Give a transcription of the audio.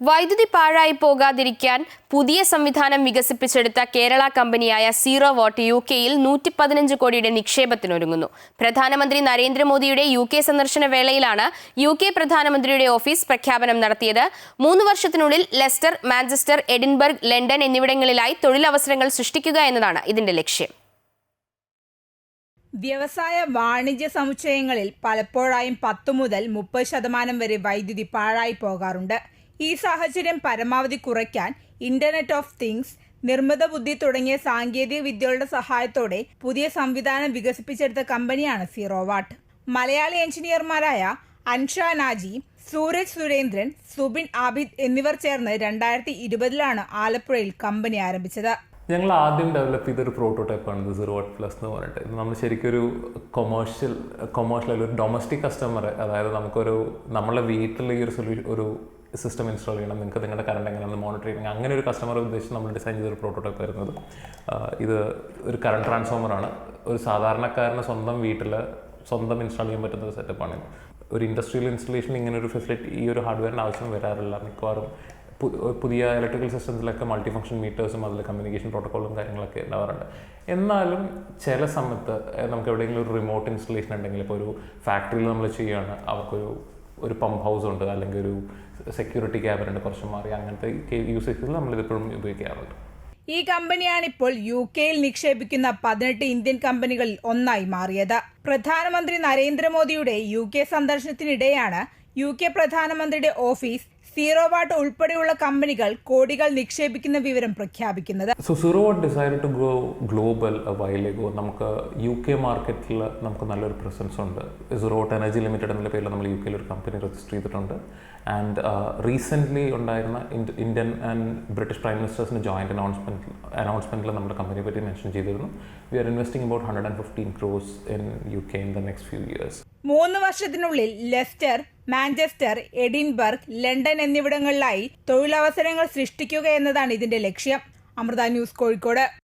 വൈദ്യുതി പാഴായി പോകാതിരിക്കാൻ പുതിയ സംവിധാനം വികസിപ്പിച്ചെടുത്ത കേരള കമ്പനിയായ സീറോ വോട്ട് യു കെയിൽ നൂറ്റി പതിനഞ്ച് കോടിയുടെ നിക്ഷേപത്തിനൊരുങ്ങുന്നു. പ്രധാനമന്ത്രി നരേന്ദ്രമോദിയുടെ യു കെ സന്ദർശന വേളയിലാണ് യു കെ പ്രധാനമന്ത്രിയുടെ ഓഫീസ് പ്രഖ്യാപനം നടത്തിയത്. മൂന്ന് വർഷത്തിനുള്ളിൽ ലെസ്റ്റർ മാഞ്ചസ്റ്റർ എഡിൻബർഗ് ലണ്ടൻ എന്നിവിടങ്ങളിലായി തൊഴിലവസരങ്ങൾ സൃഷ്ടിക്കുക എന്നതാണ് ഇതിന്റെ ലക്ഷ്യം. വ്യവസായ വാണിജ്യ സമുച്ചയങ്ങളിൽ പലപ്പോഴായും പത്തു മുതൽ മുപ്പത് ശതമാനം വരെ വൈദ്യുതി പാഴായി പോകാറുണ്ട്. ഈ സാഹചര്യം പരമാവധി കുറയ്ക്കാൻ ഇന്റർനെറ്റ് ഓഫ് തിങ്സ് നിർമ്മിത ബുദ്ധി തുടങ്ങിയ സാങ്കേതിക വിദ്യകളുടെ സഹായത്തോടെ പുതിയ സംവിധാനം വികസിപ്പിച്ചെടുത്ത കമ്പനിയാണ് സീറോവാട്ട് മലയാളി എഞ്ചിനീയർമാരായ അൻഷ നാജി സൂരജ് സുരേന്ദ്രൻ സുബിൻ ആബിദ് എന്നിവർ ചേർന്ന് രണ്ടായിരത്തി ഇരുപതിലാണ് ആലപ്പുഴയിൽ കമ്പനി ആരംഭിച്ചത്. ഞങ്ങൾ ആദ്യം ഡെവലപ്പ് ചെയ്തൊരു പ്രോട്ടോടൈപ്പാണ് ഇത് സീറോ വാട്ട് പ്ലസ് എന്ന് പറഞ്ഞിട്ട്. നമ്മൾ ശരിക്കും ഒരു കൊമേഴ്ഷ്യൽ കൊമേഴ്ഷ്യൽ ഒരു ഡൊമസ്റ്റിക് കസ്റ്റമർ അതായത് നമുക്കൊരു നമ്മളെ വീട്ടിൽ ഈ ഒരു സൊല്യൂഷൻ ഒരു സിസ്റ്റം ഇൻസ്റ്റാൾ ചെയ്യണം നിങ്ങൾക്ക് നിങ്ങളുടെ കറണ്ട് എങ്ങനെയാണ് മോണിറ്റർ ചെയ്യണം അങ്ങനെ ഒരു കസ്റ്റമർ ഉദ്ദേശിച്ച് നമ്മൾ ഡിസൈൻ ചെയ്തൊരു പ്രോട്ടോടൈപ്പ് വരുന്നത് ഇത് ഒരു കറണ്ട് ട്രാൻസ്ഫോമറാണ് ഒരു സാധാരണക്കാരന് സ്വന്തം വീട്ടിൽ സ്വന്തം ഇൻസ്റ്റാൾ ചെയ്യാൻ പറ്റുന്ന ഒരു സെറ്റപ്പാണ് ഒരു ഇൻഡസ്ട്രിയൽ ഇൻസ്റ്റലേഷൻ ഇങ്ങനെ ഒരു ഫെസിലിറ്റി ഈ ഒരു ഹാർഡ്വെയറിന് ആവശ്യം വരാറില്ല. മിക്കവാറും പുതിയ ഇലക്ട്രിക്കൽ സിസ്റ്റംസിലൊക്കെ മൾട്ടി ഫംഗ്ഷൻ മീറ്റേഴ്സും അതിൽ കമ്മ്യൂണിക്കേഷൻ പ്രോട്ടോക്കോളും കാര്യങ്ങളൊക്കെ ഉണ്ടാവാറുണ്ട്. എന്നാലും ചില സമയത്ത് നമുക്ക് എവിടെയെങ്കിലും ഒരു റിമോട്ട് ഇൻസ്റ്റലേഷൻ ഉണ്ടെങ്കിൽ ഇപ്പോൾ ഒരു ഫാക്ടറിയിൽ നമ്മൾ ചെയ്യുകയാണ് അവർക്കൊരു ഒരു പമ്പ് ഹൗസ് ഉണ്ട് അല്ലെങ്കിൽ ഒരു സെക്യൂരിറ്റി ക്യാമറ ഉണ്ട് കുറച്ച് മാറി അങ്ങനത്തെ യൂസേജസിൽ നമ്മളിതിപ്പോഴും ഉപയോഗിക്കാറുണ്ട്. ഈ കമ്പനിയാണ് ഇപ്പോൾ യു കെയിൽ നിക്ഷേപിക്കുന്ന പതിനെട്ട് ഇന്ത്യൻ കമ്പനികളിൽ ഒന്നായി മാറിയത്. പ്രധാനമന്ത്രി നരേന്ദ്രമോദിയുടെ യു കെ സന്ദർശനത്തിനിടെയാണ് യു കെ പ്രധാനമന്ത്രിയുടെ ഓഫീസ് സീറോ വാട്ട് ഉൾപ്പെടെയുള്ള കമ്പനികൾ കോടികൾ നിക്ഷേപിക്കുന്ന വിവരം പ്രഖ്യാപിക്കുന്നത്. So zero watt decide to grow global വൈലേഗോ നമുക്ക് യു കെ മാർക്കറ്റിൽ നമുക്ക് നല്ലൊരു പ്രസൻസ് ഉണ്ട്. സീറോ വാട്ട് എനർജി ലിമിറ്റഡ് എന്നുള്ള പേരിൽ നമ്മൾ യു കെയിൽ ഒരു കമ്പനി രജിസ്റ്റർ ചെയ്തിട്ടുണ്ട്. ആൻഡ് റീസെന്റ്ലി ഉണ്ടായിരുന്ന ഇന്ത്യൻ ആൻഡ് ബ്രിട്ടീഷ് പ്രൈം മിനിസ്റ്റേഴ്സിന് ജോയിന്റ് അനൗൺസ്മെന്റ് അനൗൺസ്മെന്റിൽ നമ്മുടെ കമ്പനിയെ പറ്റി മെൻഷൻ ചെയ്തിരുന്നു. We are investing about hundred and fifteen crores in UK in the next few years മൂന്ന് വർഷത്തിനുള്ളിൽ ലെസ്റ്റർ മാഞ്ചസ്റ്റർ എഡിൻബർഗ് ലണ്ടൻ എന്നിവിടങ്ങളിലായി തൊഴിലവസരങ്ങൾ സൃഷ്ടിക്കുക എന്നതാണ് ഇതിന്റെ ലക്ഷ്യം. അമൃത ന്യൂസ് കോഴിക്കോട്.